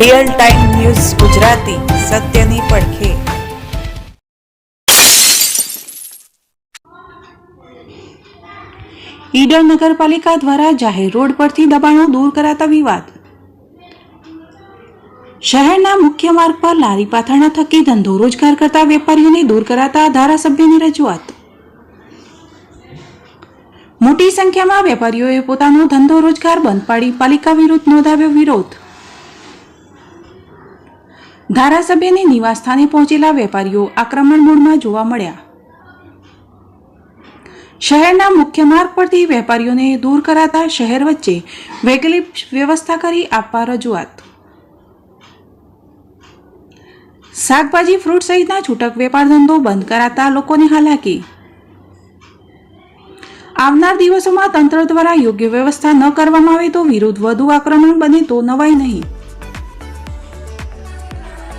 Real time news Gujarati, સત્યની પડખે. ઈડર નગરપાલિકા દ્વારા જાહેર રોડ પરથી દબાણો દૂર કરાતા વિવાદ. શહેરના મુખ્ય માર્ગ પર લારી પાથરણા થકી ધંધો રોજગાર કરતા વેપારીઓને દૂર કરાતા ધારાસભ્યની રજૂઆત. મોટી સંખ્યામાં વેપારીઓએ પોતાનો ધંધો રોજગાર બંધ પાડી પાલિકા વિરુદ્ધ નોંધાવ્યો વિરોધ. ધારાસભ્યની નિવાસસ્થાને પહોંચેલા વેપારીઓ આક્રમણ મૂડમાં જોવા મળ્યા. શહેરના મુખ્ય માર્ગ પરથી વેપારીઓને દૂર કરાતા શહેર વચ્ચે વેગલી વ્યવસ્થા કરી આપવા રજૂઆત. શાકભાજી, ફ્રૂટ સહિતના છૂટક વેપાર ધંધો બંધ કરાતા લોકોને હાલાકી. આવનાર દિવસોમાં તંત્ર દ્વારા યોગ્ય વ્યવસ્થા ન કરવામાં આવે તો વિરુદ્ધ વધુ આક્રમણ બને તો નવાય નહીં.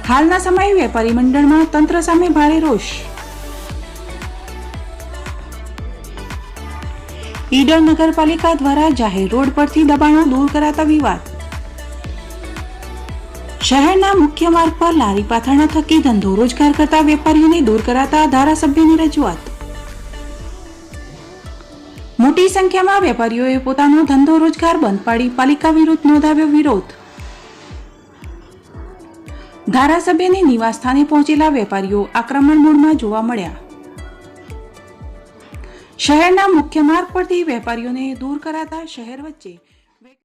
હાલના સમયે વેપારી મંડળમાં તંત્ર સામે ભારે રોષ. ઈડર નગરપાલિકા દ્વારા જાહેર રોડ પરથી દબાણો દૂર કરાતા વિવાદ. શહેરના મુખ્ય માર્ગ પર લારી પાથરણા થકી ધંધો રોજગાર કરતા વેપારીઓને દૂર કરાતા ધારાસભ્યની રજૂઆત. મોટી સંખ્યામાં વેપારીઓએ પોતાનો ધંધો રોજગાર બંધ પાડી પાલિકા વિરુદ્ધ નોંધાવ્યો વિરોધ. ધારાસભ્યની નિવાસસ્થાને પહોંચેલા વેપારીઓ આક્રમણ મૂડમાં જોવા મળ્યા. શહેરના મુખ્ય માર્ગ પરથી વેપારીઓને દૂર કરાતા શહેર વચ્ચે